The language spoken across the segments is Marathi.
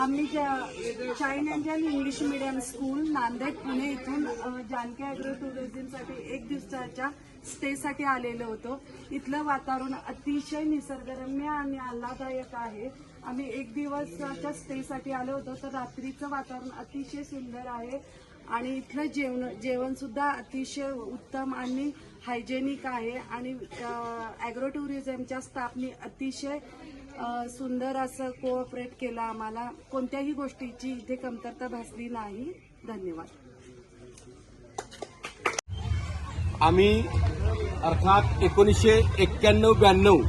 आम्ही ज्या- child Indian English medium school Nanded Pune इथून जानकी अॅग्रो टुरिझमसाठी एक दिवसाच्या स्टेसाठी आलेलो होतो. इथलं वातावरण अतिशय निसर्गरम्य आणि आल्हाददायक आहे. आम्ही एक दिवसाच्या स्टेसाठी आलो होतो. तर रात्रीचं वातावरण अतिशय सुंदर आहे. आणि इथलं जेवण जेवणसुद्धा अतिशय उत्तम आणि हायजेनिक आहे. आणि ॲग्रो टुरिझमच्या स्टाफनी अतिशय सुंदर असं कोऑपरेट केलं आम्हाला. कोणत्याही गोष्टीची इथे कमतरता भासली नाही. धन्यवाद. आम्ही अर्थात एकोणीसशे एक्क्याण्णव ब्याण्णव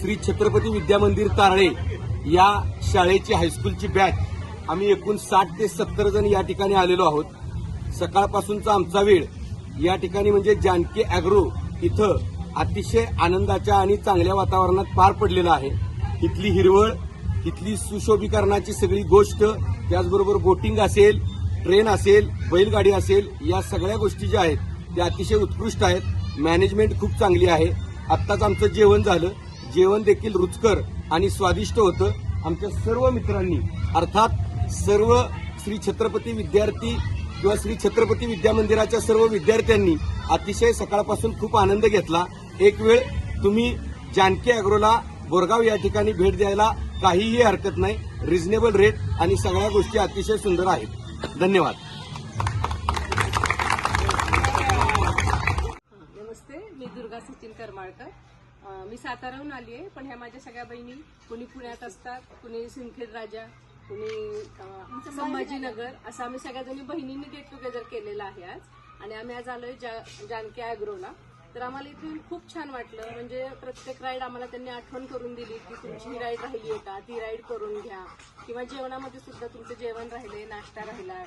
श्री छत्रपती विद्यामंदिर तारळे या शाळेची हायस्कूलची बॅच आम्ही एकूण साठ ते सत्तर जण या ठिकाणी आलेलो आहोत. सकाळपासूनचा आमचा वेळ. या ठिकाणी म्हणजे जानकी अॅग्रो इथं अतिशय आनंदाच्या आणि चांगल्या वातावरणात पार पडलेला आहे. इथली हिरवळ इथली सुशोभीकरणाची सगळी गोष्ट त्याचबरोबर बोटिंग असेल ट्रेन असेल बैलगाडी असेल या सगळ्या गोष्टी ज्या आहेत त्या अतिशय उत्कृष्ट आहेत. मॅनेजमेंट खूप चांगली आहे. आत्ताच आमचं जेवण झालं. जेवण देखील रुचकर आणि स्वादिष्ट होतं. आमच्या सर्व मित्रांनी अर्थात सर्व श्री छत्रपती विद्यार्थी किंवा श्री छत्रपती विद्या मंदिराच्या सर्व विद्यार्थ्यांनी अतिशय सकाळपासून खूप आनंद घेतला. एक वेळ तुम्ही जानकी अॅग्रोला बोरगाव या ठिकाणी भेट द्यायला काहीही हरकत नाही. रिझनेबल रेट आणि सगळ्या गोष्टी अतिशय सुंदर आहेत. धन्यवाद. नमस्ते मी दुर्गा सचिन करमाळकर. मी साताराहून आली आहे पण ह्या माझ्या सगळ्या बहिणी कुणी पुण्यात असतात कुणी सिंदखेड राजा कुणी संभाजीनगर असं आम्ही सगळ्याजणी बहिणींनी गेट टुगेदर केलेलं आहे आज. आणि आम्ही आज आलोय जा जानकी अॅग्रोला तर आम्हाला इथून खूप छान वाटलं. म्हणजे प्रत्येक राईड आम्हाला त्यांनी आठवण करून दिली की तुमची ही राईड राहिली आहे का? ती राईड करून घ्या. किंवा जेवणामध्ये सुद्धा तुमचं जेवण राहिले नाश्ता राहिला.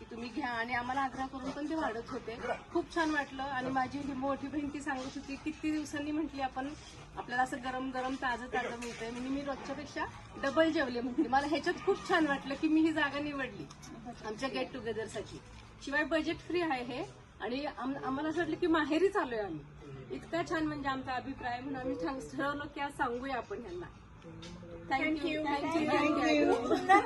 की तुम्ही घ्या. आणि आम्हाला आग्रह करून पण ते वाढत होते. खूप छान वाटलं. आणि माझी मोठी बहीण ती सांगत होती किती दिवसांनी म्हटली आपण आपल्याला असं गरम गरम ताजं ताजं मिळतंय. म्हणजे मी रोजच्यापेक्षा डबल जेवले म्हटली. मला ह्याच्यात खूप छान वाटलं की मी ही जागा निवडली आमच्या गेट टुगेदरसाठी शिवाय बजेट फ्री आहे हे. आणि आम- आम्हाला असं वाटलं की माहेरीच आलोय आम्ही. इतका छान म्हणजे आमचा अभिप्राय म्हणून आम्ही ठरवलं की आज सांगूया आपण ह्यांना. Thank you thank you thank you